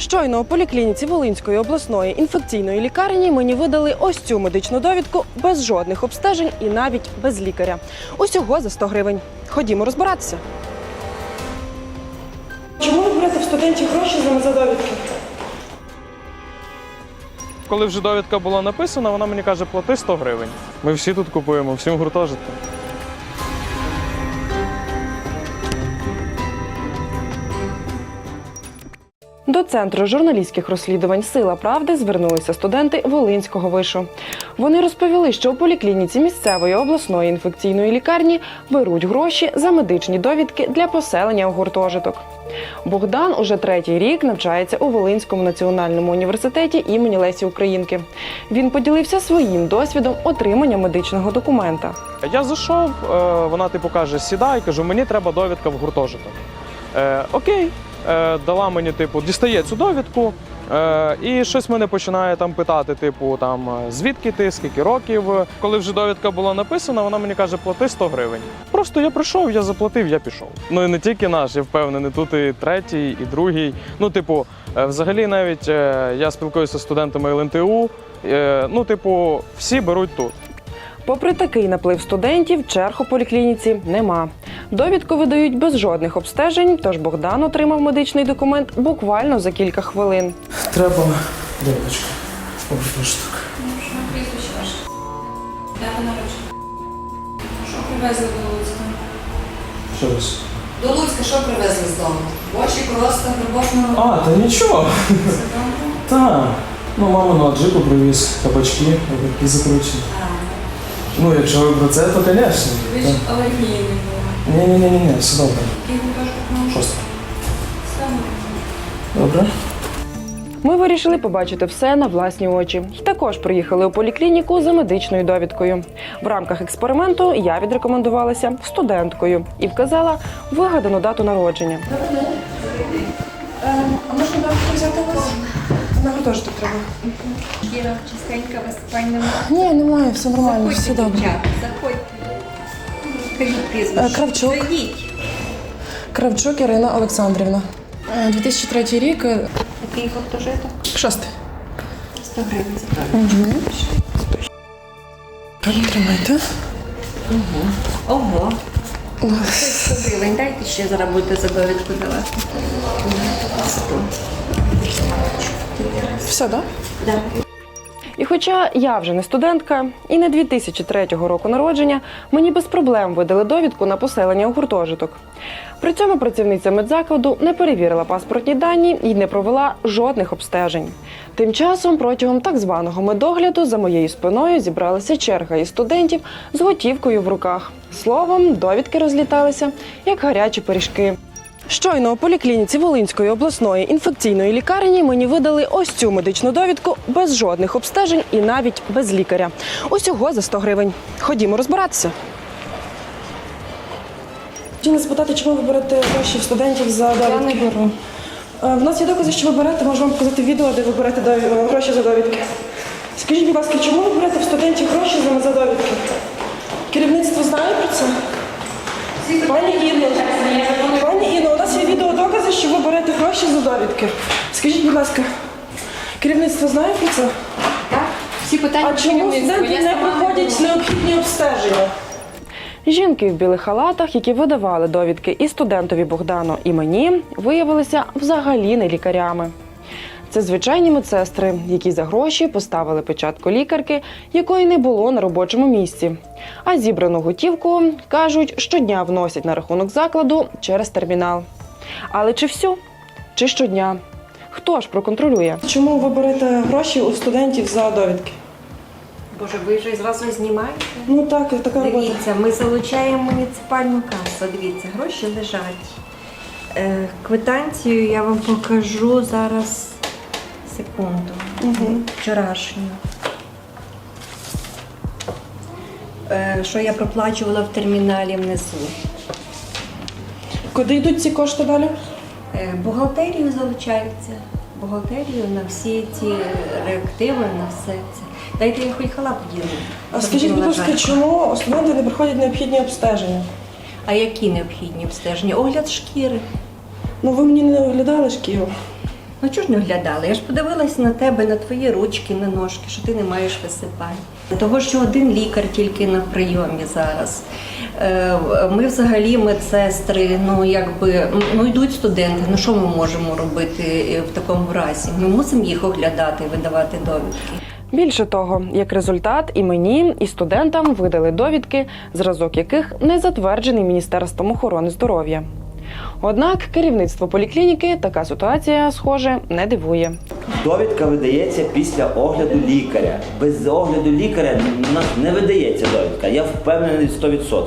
Щойно у поліклініці Волинської обласної інфекційної лікарні мені видали ось цю медичну довідку без жодних обстежень і навіть без лікаря. Усього за 100 гривень. Ходімо розбиратися. Чому ви берете в студентів гроші за довідки? Коли вже довідка була написана, вона мені каже, плати 100 гривень. Ми всі тут купуємо, всім гуртожитку. До центру журналістських розслідувань Сила правди звернулися студенти Волинського вишу. Вони розповіли, що у поліклініці місцевої обласної інфекційної лікарні беруть гроші за медичні довідки для поселення у гуртожиток. Богдан уже третій рік навчається у Волинському національному університеті імені Лесі Українки. Він поділився своїм досвідом отримання медичного документа. Я зайшов, е, вона типу каже, сідай, кажу, мені треба довідка в гуртожиток. Е, окей, дала мені, типу, дістає цю довідку. Е, і щось мене починає там питати, типу, там е, звідки ти, скільки років. Коли вже довідка була написана, вона мені каже, плати 100 гривень. Просто я прийшов, я заплатив, я пішов. Ну і не тільки наш, я впевнений, тут і третій, і другий. Ну, типу, е, взагалі, навіть е, я спілкуюся з студентами ЛНТУ. е, ну, типу, всі беруть тут. Попри такий наплив студентів, черг у поліклініці нема. Довідку видають без жодних обстежень, тож Богдан отримав медичний документ буквально за кілька хвилин. Треба довідочку. Привезли до Луцька? Що раз? До Луцька що привезли з дому? Бочі, просто грибочного А, та нічого. сезону? Та. Ну, мама на джипу привіз кабачки, огірки закручені. Ну, якщо ви про це, то звісно. Ви ж алергійний були. Ні, ні, ні, ні, ні, все добре. Мав? Шосте. Саме. Добре. Ми вирішили побачити все на власні очі. І також приїхали у поліклініку за медичною довідкою. В рамках експерименту я відрекомендувалася студенткою і вказала вигадану дату народження. А можна На гуртожиток треба. Кіра, чистенька, висипань Ні, немає, все нормально, все добре. заходьте. Е. Кравчук. Кравчук Ірина Олександрівна. Е, 2003 рік, е, Який гуртожиток? шостий. 100 гривень забрали. Правильно тримайте. Ого. 100 гривень. Дайте ще будете за довідку давати. Все, так? Да? І хоча я вже не студентка і не 2003 року народження, мені без проблем видали довідку на поселення у гуртожиток. При цьому працівниця медзакладу не перевірила паспортні дані і не провела жодних обстежень. Тим часом, протягом так званого медогляду, за моєю спиною зібралася черга із студентів з готівкою в руках. Словом, довідки розліталися як гарячі пиріжки. Щойно у поліклініці Волинської обласної інфекційної лікарні мені видали ось цю медичну довідку без жодних обстежень і навіть без лікаря. Усього за 100 гривень. Ходімо розбиратися. Хотіла спитати, чому ви берете гроші в студентів за довідки? Я не беру. В нас є докази, що ви берете, можу вам показати відео, де ви берете гроші за довідки. Скажіть, будь ласка, чому ви берете в студентів гроші за, за довідки? Керівництво знає про це? Пані Інно, пані Інно, у нас є відеодокази, що ви берете гроші за довідки. Скажіть, будь ласка, керівництво знає про це? Так? Всі питання А чому студенти не проходять необхідні обстеження? Жінки в білих халатах, які видавали довідки і студентові Богдану, і мені, виявилися взагалі не лікарями. Це звичайні медсестри, які за гроші поставили печатку лікарки, якої не було на робочому місці. А зібрану готівку кажуть, щодня вносять на рахунок закладу через термінал. Але чи всю? Чи щодня? Хто ж проконтролює? Чому ви берете гроші у студентів за довідки? Боже, ви вже зразу знімаєте? Ну так, така Дивіться, ми залучаємо муніципальну касу. Дивіться, гроші лежать. Е, квитанцію я вам покажу зараз секунду. Угу. Вчорашню. Що я проплачувала в терміналі внизу. Куди йдуть ці кошти далі? Е, бухгалтерію залучаються. Бухгалтерію на всі ці реактиви, на все це. Дайте я хоч халат поділю. А скажіть, будь ласка, чому студенти не проходять необхідні обстеження? А які необхідні обстеження? Огляд шкіри. Ну ви мені не оглядали шкіру. Ну чого ж не оглядала? Я ж подивилась на тебе, на твої ручки, на ножки, що ти не маєш висипань. Того, що один лікар тільки на прийомі зараз. Е, Ми взагалі медсестри, ну якби ну йдуть студенти. Ну що ми можемо робити е, в такому разі? Ми мусимо їх оглядати видавати довідки. Більше того, як результат, і мені, і студентам видали довідки, зразок яких не затверджений Міністерством охорони здоров'я. Однак керівництво поліклініки така ситуація, схоже, не дивує. Довідка видається після огляду лікаря. Без огляду лікаря у нас не видається довідка. Я впевнений 100%.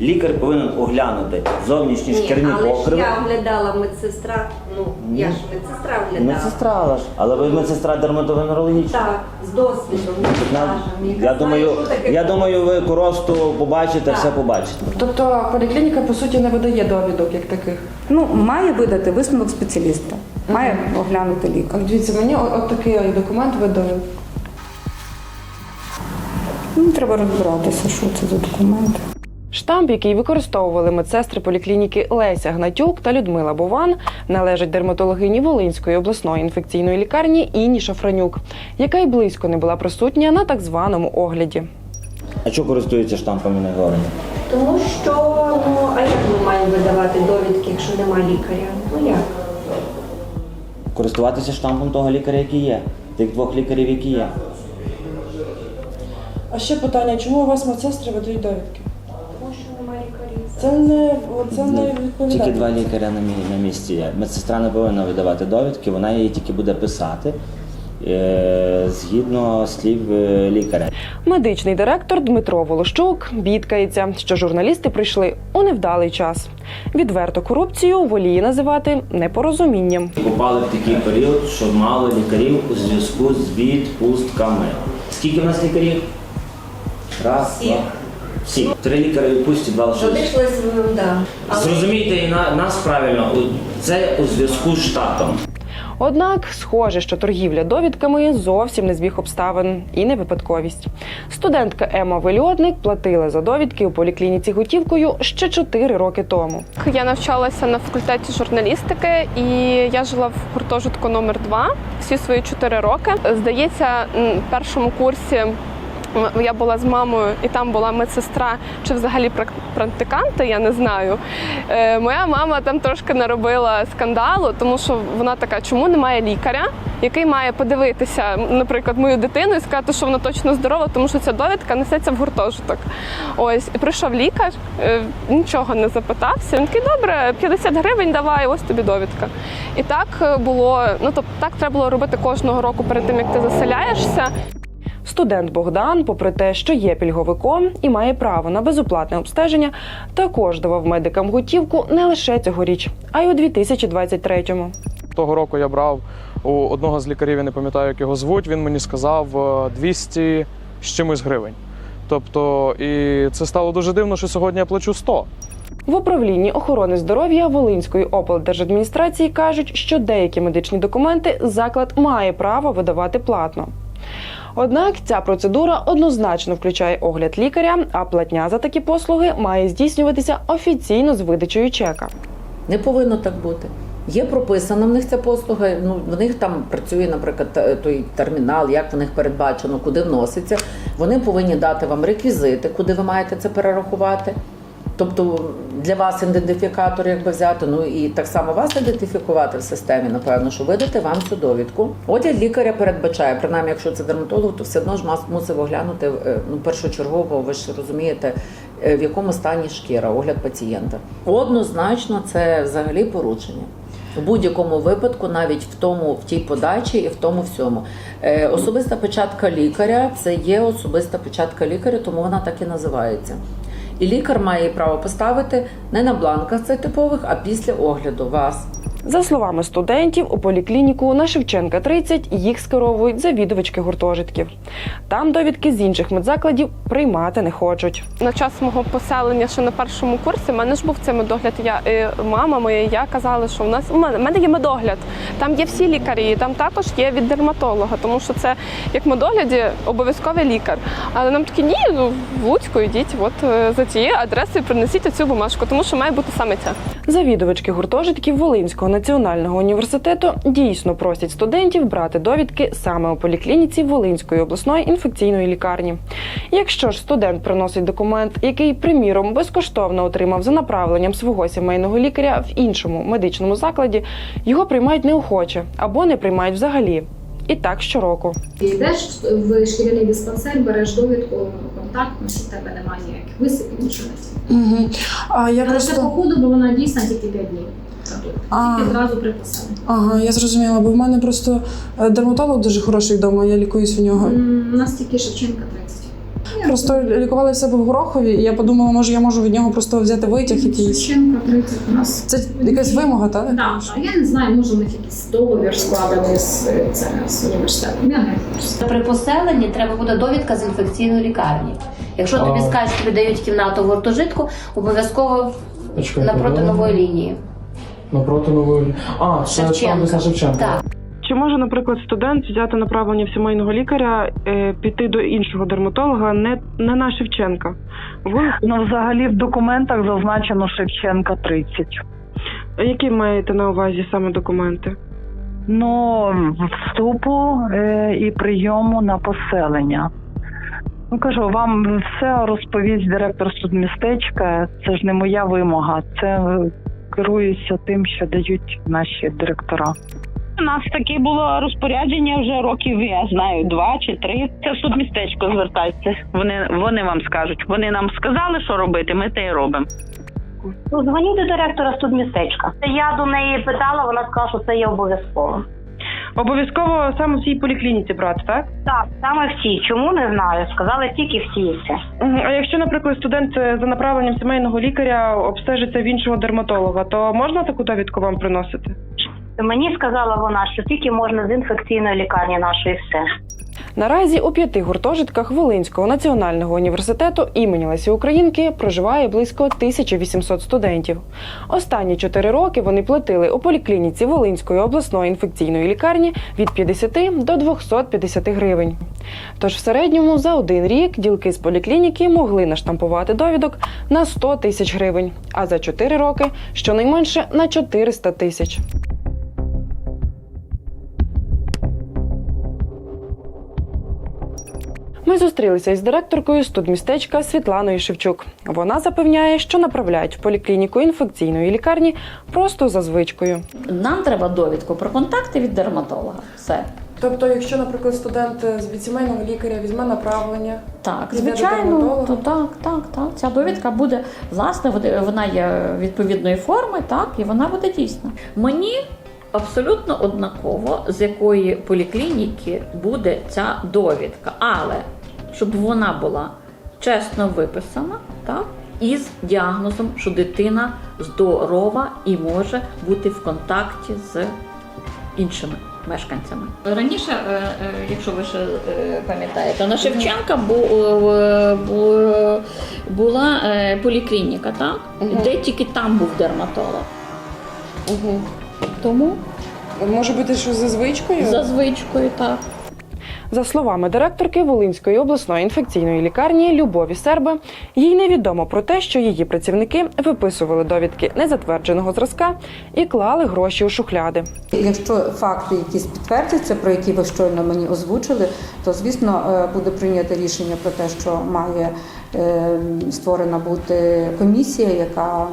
Лікар повинен оглянути зовнішні шкірні покриви. оглядала медсестра. Ну я ж медсестра Медсестра, але ж. Але ви медсестра дерматовенерологічна. Так, з досвідом. На- Я думаю, я думаю, ви коросту побачите, все побачите. Тобто поліклініка по суті не видає довідок як таких. Ну, має видати висновок спеціаліста, має оглянути лікар. А дивіться, мені от, от такий документ видали. Ну, треба розбиратися, що це за документи. Штамп, який використовували медсестри поліклініки Леся Гнатюк та Людмила Бован, належить дерматологині Волинської обласної інфекційної лікарні Інні Шафранюк, яка й близько не була присутня на так званому огляді. А що користуються штампами не говорення? Тому що ну а як ми маємо видавати довідки, якщо немає лікаря? Ну як? Користуватися штампом того лікаря, який є. Тих двох лікарів, які є. А ще питання, чому у вас медсестри видають довідки? Це не це не Тільки два лікаря на, мі- на місці є. Медсестра не повинна видавати довідки, вона її тільки буде писати е, згідно слів е, лікаря. Медичний директор Дмитро Волощук бідкається, що журналісти прийшли у невдалий час. Відверто корупцію воліє називати непорозумінням. Попали в такий період, що мало лікарів у зв'язку з відпустками. Скільки в нас лікарів? Раз, два. Всі. Три лікарі у відпустці, два лише. Залишилось, ну, да. Але Зрозумійте і на, нас правильно, у- це у зв'язку з штатом. Однак, схоже, що торгівля довідками зовсім не збіг обставин і не випадковість. Студентка Ема Вельодник платила за довідки у поліклініці готівкою ще 4 роки тому. Я навчалася на факультеті журналістики, і я жила в гуртожитку номер 2 всі свої 4 роки. Здається, м, в першому курсі м, я була з мамою, і там була медсестра чи взагалі прак- практиканти, я не знаю. Е, Моя мама там трошки наробила скандалу, тому що вона така, чому немає лікаря, який має подивитися, наприклад, мою дитину і сказати, що вона точно здорова, тому що ця довідка несеться в гуртожиток. Ось і прийшов лікар, е, нічого не запитався. Він такий, добре, 50 гривень давай, ось тобі довідка. І так е, було. Ну тобто, так треба було робити кожного року перед тим, як ти заселяєшся. Студент Богдан, попри те, що є пільговиком і має право на безоплатне обстеження, також давав медикам готівку не лише цьогоріч, а й у 2023-му. Того року я брав у одного з лікарів, я не пам'ятаю, як його звуть. Він мені сказав е, 200 з чимось гривень. Тобто, і це стало дуже дивно, що сьогодні я плачу 100. В управлінні охорони здоров'я Волинської облдержадміністрації кажуть, що деякі медичні документи заклад має право видавати платно. Однак ця процедура однозначно включає огляд лікаря, а платня за такі послуги має здійснюватися офіційно з видачею чека. Не повинно так бути. Є прописана в них ця послуга. Ну в них там працює, наприклад, той термінал, як в них передбачено, куди вноситься. Вони повинні дати вам реквізити, куди ви маєте це перерахувати. Тобто для вас ідентифікатор, якби взяти, ну і так само вас ідентифікувати в системі, напевно, що видати вам цю довідку. Огляд лікаря передбачає, принаймні, якщо це дерматолог, то все одно ж мусив оглянути е, ну, першочергово, ви ж розумієте, е, в якому стані шкіра, огляд пацієнта. Однозначно, це взагалі порушення. В будь-якому випадку, навіть в тому, в тій подачі і в тому всьому. Е, особиста печатка лікаря це є особиста печатка лікаря, тому вона так і називається. І лікар має право поставити не на бланках це типових, а після огляду вас. За словами студентів, у поліклініку на Шевченка 30 їх скеровують завідувачки гуртожитків. Там довідки з інших медзакладів приймати не хочуть. На час мого поселення ще на першому курсі в мене ж був цей медогляд. Я і мама моя, і я казали, що в нас у мене, в мене є медогляд. Там є всі лікарі, там також є від дерматолога, тому що це як медогляді обов'язковий лікар. Але нам такі ні, ну в Луцьку йдіть, от е, за цією адресою принесіть цю бумажку, тому що має бути саме ця. Завідувачки гуртожитків Волинського національного університету дійсно просять студентів брати довідки саме у поліклініці Волинської обласної інфекційної лікарні. Якщо ж студент приносить документ, який, приміром, безкоштовно отримав за направленням свого сімейного лікаря в іншому медичному закладі, його приймають неохоче або не приймають взагалі. І так щороку. Йдеш в шкіряний диспансер, береш довідку контактну, що в тебе немає ніяких висипів, нічого не. Угу. А я Але це просто. ходу, бо вона дійсна тільки 5 днів. А. Тільки одразу приписали. Ага, я зрозуміла, бо в мене просто е, дерматолог дуже хороший вдома, я лікуюсь в нього. М, У нас тільки Шевченка 30. Просто лікували в себе в Горохові, і я подумала, може я можу від нього просто взяти витяг якийсь. Шевченка 30 у нас. Це якась вимога, так? Так, так. Я не знаю, може у них якийсь договір складений з, е, це, з університетом. Я не знаю. При поселенні треба буде довідка з інфекційної лікарні. Якщо тобі А. скажуть, тобі дають кімнату в гуртожитку, обов'язково напроти нової лінії. Напроти нової. А, це на Шевченка. Так. Чи може, наприклад, студент взяти направлення в сімейного лікаря, е, піти до іншого дерматолога, не, не на Шевченка? Ви Ну, взагалі в документах зазначено Шевченка 30. які маєте на увазі саме документи? Ну, вступу е, і прийому на поселення. Ну кажу, вам все розповість директор судмістечка. Це ж не моя вимога. Це керуюся тим, що дають наші директора. У нас таке було розпорядження вже років, я знаю, два чи три. Це в судмістечко звертайтеся. Вони, вони вам скажуть. Вони нам сказали, що робити, ми те й робимо. Ну, дзвоніть до директора судмістечка. Я до неї питала, вона сказала, що це є обов'язково. Обов'язково саме в цій поліклініці брати, так? Так, саме всі. Чому не знаю? Сказали тільки всі А якщо, наприклад, студент е, за направленням сімейного лікаря обстежиться в іншого дерматолога, то можна таку довідку вам приносити? Мені сказала вона, що тільки можна з інфекційної лікарні нашої все. Наразі у п'яти гуртожитках Волинського національного університету імені Лесі Українки проживає близько 1800 студентів. Останні чотири роки вони платили у поліклініці Волинської обласної інфекційної лікарні від 50 до 250 гривень. Тож в середньому за один рік ділки з поліклініки могли наштампувати довідок на 100 тисяч гривень, а за чотири роки щонайменше на 400 тисяч. Ми зустрілися із директоркою студмістечка Світланою Шевчук. Вона запевняє, що направляють в поліклініку інфекційної лікарні просто за звичкою. Нам треба довідку про контакти від дерматолога. Все. Тобто, якщо, наприклад, студент е, від сімейного лікаря візьме направлення, Так, звичайно, то так, так, так. Ця довідка буде власне, вона є відповідної форми, так, і вона буде дійсна. Мені абсолютно однаково, з якої поліклініки буде ця довідка, але щоб вона була чесно виписана, так, із діагнозом, що дитина здорова і може бути в контакті з іншими мешканцями. Раніше, е, е, якщо ви ще е, пам'ятаєте, на Шевченка бу- бу- була поліклініка, так? де тільки там був дерматолог. Угу. Тому може бути, що за звичкою? за звичкою, так. За словами директорки Волинської обласної інфекційної лікарні Любові Серби, їй невідомо про те, що її працівники виписували довідки незатвердженого зразка і клали гроші у шухляди. Якщо факти якісь підтвердяться, про які ви щойно мені озвучили, то звісно е, буде прийнято рішення про те, що має е, створена бути комісія, яка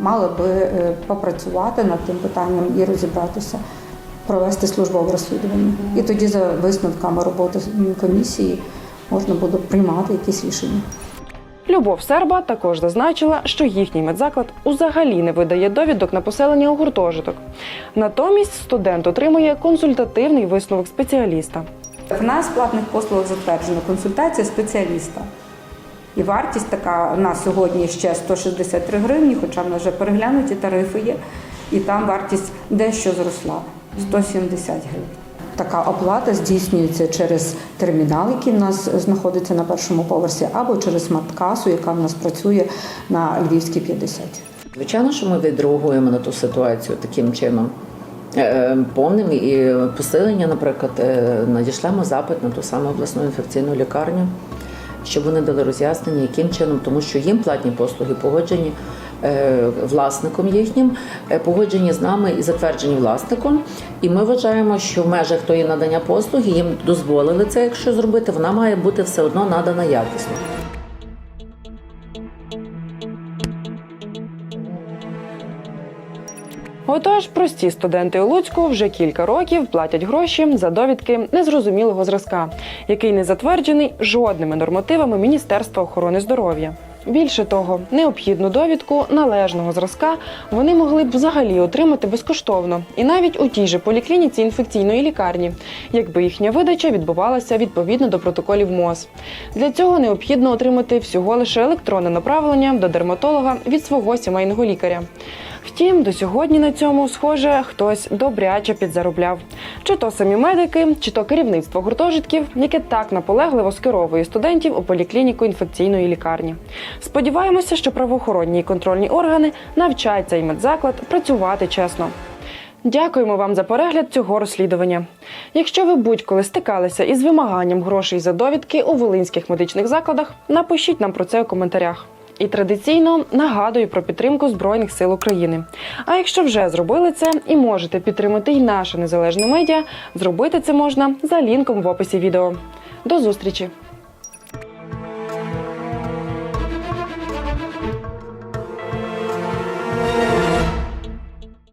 мала би е, попрацювати над тим питанням і розібратися, провести службове розслідування. І тоді за висновками роботи комісії можна буде приймати якісь рішення. Любов Серба також зазначила, що їхній медзаклад узагалі не видає довідок на поселення у гуртожиток. Натомість студент отримує консультативний висновок спеціаліста. В нас платних послугах затверджена консультація спеціаліста. І вартість така на сьогодні ще 163 гривні, хоча в нас вже переглянуті тарифи є, і там вартість дещо зросла 170 гривень. Така оплата здійснюється через термінал, який в нас знаходиться на першому поверсі, або через смарт-касу, яка в нас працює на Львівській 50. Звичайно, що ми відреагуємо на ту ситуацію таким чином. Е, Повним і посилення, наприклад, е, надішлемо запит на ту саму обласну інфекційну лікарню, щоб вони дали роз'яснення, яким чином, тому що їм платні послуги погоджені е, власником їхнім, е, погоджені з нами і затверджені власником. І ми вважаємо, що в межах тої надання послуги їм дозволили це, якщо зробити, вона має бути все одно надана якісно. Отож, прості студенти у Луцьку вже кілька років платять гроші за довідки незрозумілого зразка, який не затверджений жодними нормативами Міністерства охорони здоров'я. Більше того, необхідну довідку належного зразка вони могли б взагалі отримати безкоштовно, і навіть у тій же поліклініці інфекційної лікарні, якби їхня видача відбувалася відповідно до протоколів МОЗ. Для цього необхідно отримати всього лише електронне направлення до дерматолога від свого сімейного лікаря. Втім, до сьогодні на цьому, схоже, хтось добряче підзаробляв. Чи то самі медики, чи то керівництво гуртожитків, яке так наполегливо скеровує студентів у поліклініку інфекційної лікарні. Сподіваємося, що правоохоронні і контрольні органи навчать цей медзаклад працювати чесно. Дякуємо вам за перегляд цього розслідування. Якщо ви будь-коли стикалися із вимаганням грошей за довідки у волинських медичних закладах, напишіть нам про це у коментарях. І традиційно нагадую про підтримку Збройних сил України. А якщо вже зробили це і можете підтримати й наше незалежне медіа, зробити це можна за лінком в описі відео. До зустрічі!